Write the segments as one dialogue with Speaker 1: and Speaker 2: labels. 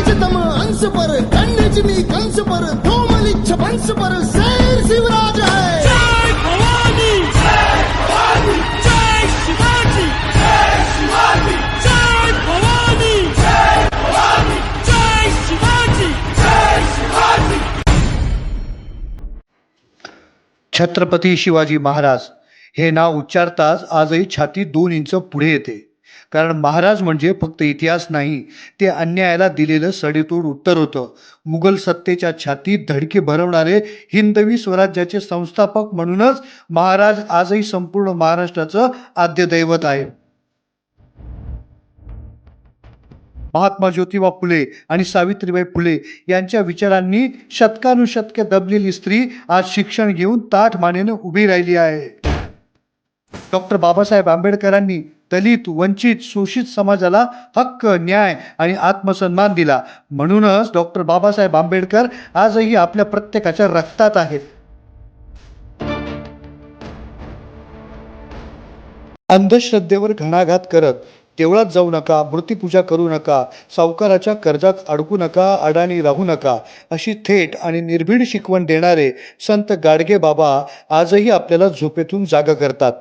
Speaker 1: तेजतम अंश पर कंस पर धूमलिच्छ पर शेर शिवराज है।
Speaker 2: जय भवानी जय भवानी जय शिवाजी जय शिवाजी जय भवानी जय भवानी जय शिवाजी जय शिवाजी।
Speaker 3: छत्रपती शिवाजी महाराज हे नाव उच्चारताच आजही छाती दोन इंच पुढे येते. कारण महाराज म्हणजे फक्त इतिहास नाही ते अन्यायाला दिलेलं सडेतोड उत्तर होतं. मुघल सत्तेच्या छातीत धडके भरवणारे हिंदवी स्वराज्याचे संस्थापक म्हणूनच महाराज आजही संपूर्ण महाराष्ट्राचं आद्य दैवत आहे. महात्मा ज्योतिबा फुले आणि सावित्रीबाई फुले यांच्या विचारांनी शतकानुशतके दबलेली स्त्री आज शिक्षण घेऊन ताठ मानेनं उभी राहिली आहे. डॉक्टर बाबासाहेब आंबेडकरांनी दलित वंचित शोषित समाजाला हक्क न्याय आणि आत्मसन्मान दिला. म्हणूनच डॉक्टर बाबासाहेब आंबेडकर आजही आपल्या प्रत्येकाच्या रक्तात आहेत. अंधश्रद्धेवर घणाघात करत देवळात जाऊ नका मूर्तीपूजा करू नका सावकाराच्या कर्जात अडकू नका अडाणी राहू नका अशी थेट आणि निर्भीड शिकवण देणारे संत गाडगे बाबा आजही आपल्याला झोपेतून जागा करतात.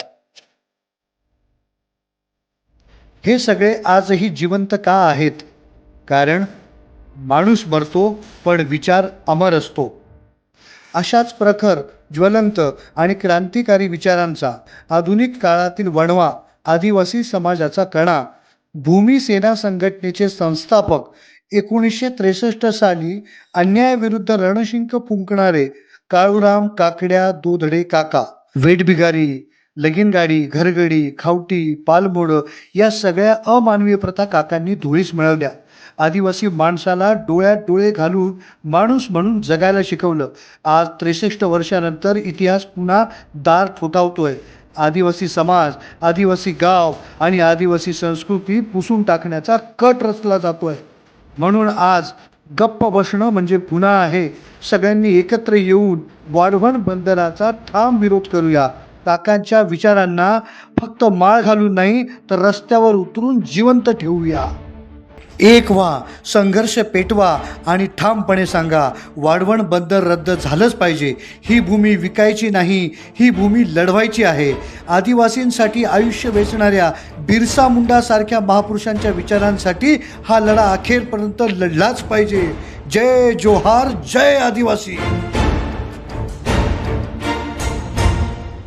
Speaker 3: हे सगळे आजही जिवंत का आहेत? कारण माणूस मरतो पण विचार अमर असतो. अशाच प्रखर ज्वलंत आणि क्रांतिकारी विचारांचा आधुनिक काळातील वणवा आदिवासी समाजाचा कणा भूमी सेना संघटनेचे संस्थापक एकोणीसशे त्रेसष्ट साली अन्यायाविरुद्ध रणशिंक फुंकणारे काळूराम काकड्या दोधडे काका वेठबिगारी लगीनगाडी घरगडी खावटी पालमोड या सगळ्या अमानवीय प्रथा काकांनी धुळीस मिळवल्या. आदिवासी माणसाला डोळ्यात डोळे घालून माणूस म्हणून जगायला शिकवलं. आज त्रेसष्ट वर्षानंतर इतिहास पुन्हा दार ठोठावतोय. आदिवासी समाज आदिवासी गाव आणि आदिवासी संस्कृती पुसून टाकण्याचा कट रचला जातोय. म्हणून आज गप्प बसणं म्हणजे गुन्हा आहे. सगळ्यांनी एकत्र येऊन वाढवण बंधनाचा ठाम विरोध करूया. काकांच्या विचारांना फक्त माळ घालून नाही तर रस्त्यावर उतरून जिवंत ठेवूया. एक व्हा संघर्ष पेटवा आणि ठामपणे सांगा वाढवण बंदर रद्द झालंच पाहिजे. ही भूमी विकायची नाही ही भूमी लढवायची आहे. आदिवासींसाठी आयुष्य वेचणाऱ्या बिरसा मुंडासारख्या महापुरुषांच्या विचारांसाठी हा लढा अखेरपर्यंत लढलाच पाहिजे. जय जोहार जय आदिवासी!